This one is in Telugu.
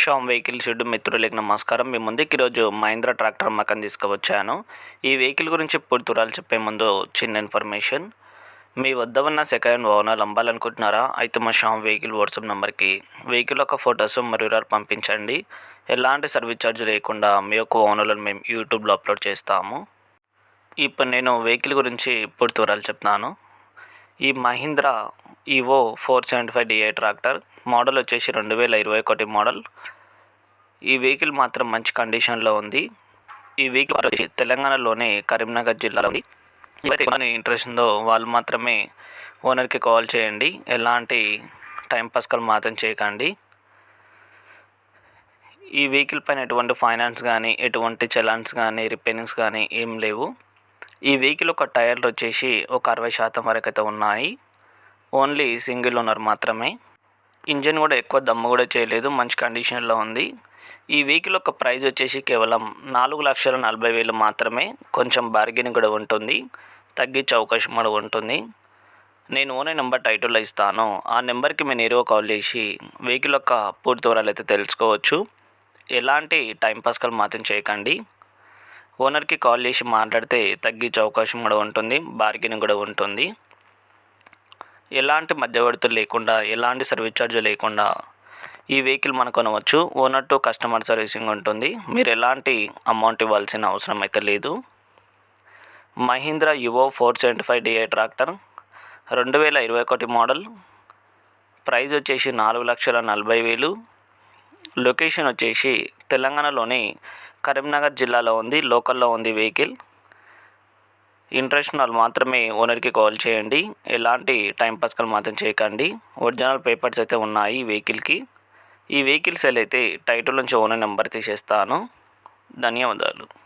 షామ్ వెహికల్ షెడ్ మిత్రులకి నమస్కారం. మీ ముందుకి ఈరోజు మహీంద్రా ట్రాక్టర్ అమ్మకం తీసుకువచ్చాను. ఈ వెహికల్ గురించి పూర్తి వివరాలు చెప్పే ముందు చిన్న ఇన్ఫర్మేషన్. మీ వద్ద ఉన్న సెకండ్ హ్యాండ్ వాహనాలు అమ్మాలనుకుంటున్నారా? అయితే మా షామ్ వెహికల్ వాట్సాప్ నెంబర్కి వెహికల్ యొక్క ఫొటోస్ మరియు పంపించండి. ఎలాంటి సర్వీస్ ఛార్జ్ లేకుండా మీ యొక్క ఓనర్లను మేము యూట్యూబ్లో అప్లోడ్ చేస్తాము. ఇప్పుడు నేను వెహికల్ గురించి పూర్తి వివరాలు చెప్తాను. ఈ Mahindra Yuvo four seventy five DI tractor. Model వచ్చేసి రెండు వేల ఇరవై ఒకటి మోడల్. ఈ వెహికల్ మాత్రం మంచి కండిషన్లో ఉంది. ఈ వెహికల్ వచ్చి తెలంగాణలోని కరీంనగర్ జిల్లాలో ఉంది. ఇంట్రెస్ట్ ఉందో వాళ్ళు మాత్రమే ఓనర్కి కాల్ చేయండి. ఎలాంటి టైం పాస్కల్ మాత్రం చేయకండి. ఈ వెహికల్ పైన ఎటువంటి ఫైనాన్స్ కానీ ఎటువంటి చలాన్స్ కానీ రిపేరింగ్స్ కానీ ఏం లేవు. ఈ వెహికల్ ఒక టైర్లు వచ్చేసి ఒక అరవై శాతం వరకు అయితే ఉన్నాయి. ఓన్లీ సింగిల్ ఓనర్ మాత్రమే. ఇంజన్ కూడా ఎక్కువ దమ్ము కూడా చేయలేదు మంచి కండిషన్లో ఉంది. ఈ వెహికల్ యొక్క ప్రైస్ వచ్చేసి కేవలం నాలుగు లక్షల నలభై వేలు మాత్రమే కొంచెం బార్గెన్ కూడా ఉంటుంది తగ్గించే అవకాశం కూడా ఉంటుంది. నేను ఓనే నెంబర్ టైటిల్లో ఇస్తాను. ఆ నెంబర్కి మీరు నేరుగా కాల్ చేసి వెహికల్ యొక్క పూర్తి వివరాలు అయితే తెలుసుకోవచ్చు. ఎలాంటి టైం పాస్కల్ మాత్రం చేయకండి. ఓనర్కి కాల్ చేసి మాట్లాడితే తగ్గించే అవకాశం కూడా ఉంటుంది బార్గెనింగ్ కూడా ఉంటుంది. ఎలాంటి మధ్యవర్తులు లేకుండా ఎలాంటి సర్వీస్ ఛార్జ్ లేకుండా ఈ వెహికల్ మనం కొనవచ్చు. ఓనర్ టు కస్టమర్ సర్వీసింగ్ ఉంటుంది. మీరు ఎలాంటి అమౌంట్ ఇవ్వాల్సిన అవసరం అయితే లేదు. Mahindra Yuvo four seventy five DI tractor రెండు వేల ఇరవై ఒకటి మోడల్. ప్రైస్ వచ్చేసి నాలుగు లక్షల నలభై వేలు. లొకేషన్ వచ్చేసి తెలంగాణలోని కరీంనగర్ జిల్లాలో ఉంది లోకల్లో ఉంది వెహికల్. ఇంట్రెస్ట్ వాళ్ళు మాత్రమే ఓనర్కి కాల్ చేయండి. ఎలాంటి టైం పాస్కల్ మాత్రం చేయకండి. ఒరిజినల్ పేపర్స్ అయితే ఉన్నాయి ఈ వెహికల్కి. ఈ వెహికల్ సెల్ అయితే టైటిల్ నుంచి ఓనర్ నెంబర్ తీసేస్తాను. ధన్యవాదాలు.